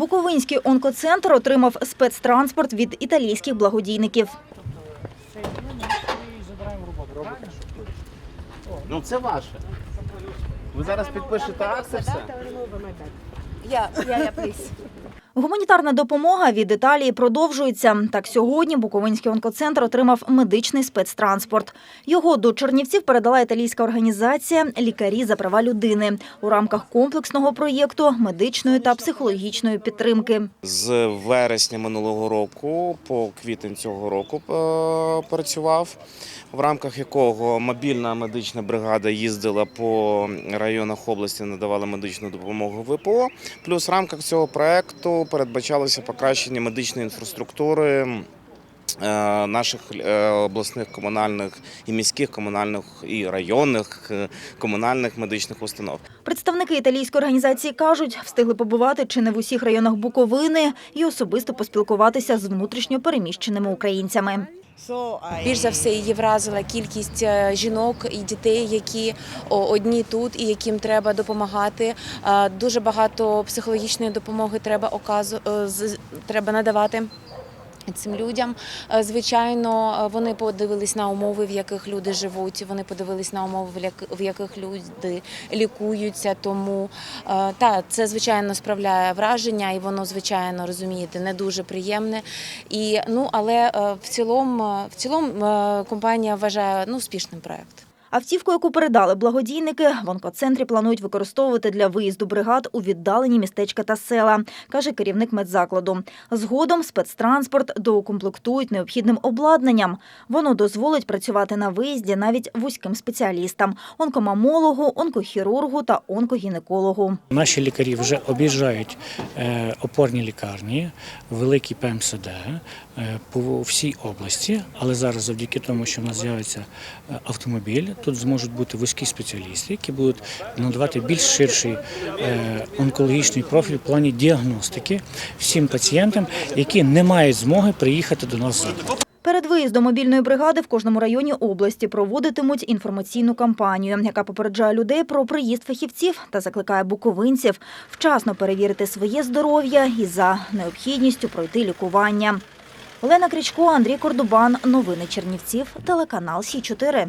Буковинський онкоцентр отримав спецтранспорт від італійських благодійників. Ну це ваше. Ви зараз підпишете акт Я все? Гуманітарна допомога від Італії продовжується. Так сьогодні Буковинський онкоцентр отримав медичний спецтранспорт. Його до Чернівців передала італійська організація Лікарі за права людини у рамках комплексного проєкту медичної та психологічної підтримки. З вересня минулого року по квітень цього року е, працював, в рамках якого мобільна медична бригада їздила по районах області, надавала медичну допомогу ВПО. Плюс в рамках цього проекту передбачалося покращення медичної інфраструктури. е, Наших е, обласних комунальних і міських комунальних і районних е, комунальних медичних установ. Представники італійської організації кажуть, встигли побувати чи не в усіх районах Буковини і особисто поспілкуватися з внутрішньо переміщеними українцями. Більш за все її вразила кількість е, жінок і дітей, які одні тут і яким треба допомагати. Е, Дуже багато психологічної допомоги треба оказу е, треба надавати. Цим людям, Е, звичайно, е, вони подивились на умови, в яких люди живуть. Вони подивились на умови, в як- в яких люди лікуються. Тому е, та це звичайно справляє враження, і воно звичайно розумієте не дуже приємне. І ну але в цілому, в цілому компанія вважає ну успішним проект. Автівку, яку передали благодійники, в онкоцентрі планують використовувати для виїзду бригад у віддалені містечка та села, каже керівник медзакладу. Згодом спецтранспорт доукомплектують необхідним обладнанням. Воно дозволить працювати на виїзді навіть вузьким спеціалістам – онкомамологу, онкохірургу та онкогінекологу. Наші лікарі вже об'їжджають е, опорні лікарні, великі ПМСД по всій області, але зараз завдяки тому, що в нас з'явиться е, автомобіль, тут зможуть бути вузькі спеціалісти, які будуть надавати більш ширший е, онкологічний профіль в плані діагностики всім пацієнтам, які не мають змоги приїхати до нас в. Перед виїздом мобільної бригади в кожному районі області проводитимуть інформаційну кампанію, яка попереджає людей про приїзд фахівців та закликає буковинців вчасно перевірити своє здоров'я і за необхідністю пройти лікування. Олена Крічко, Андрій Кордубан. Новини Чернівців. Телеканал Сі 4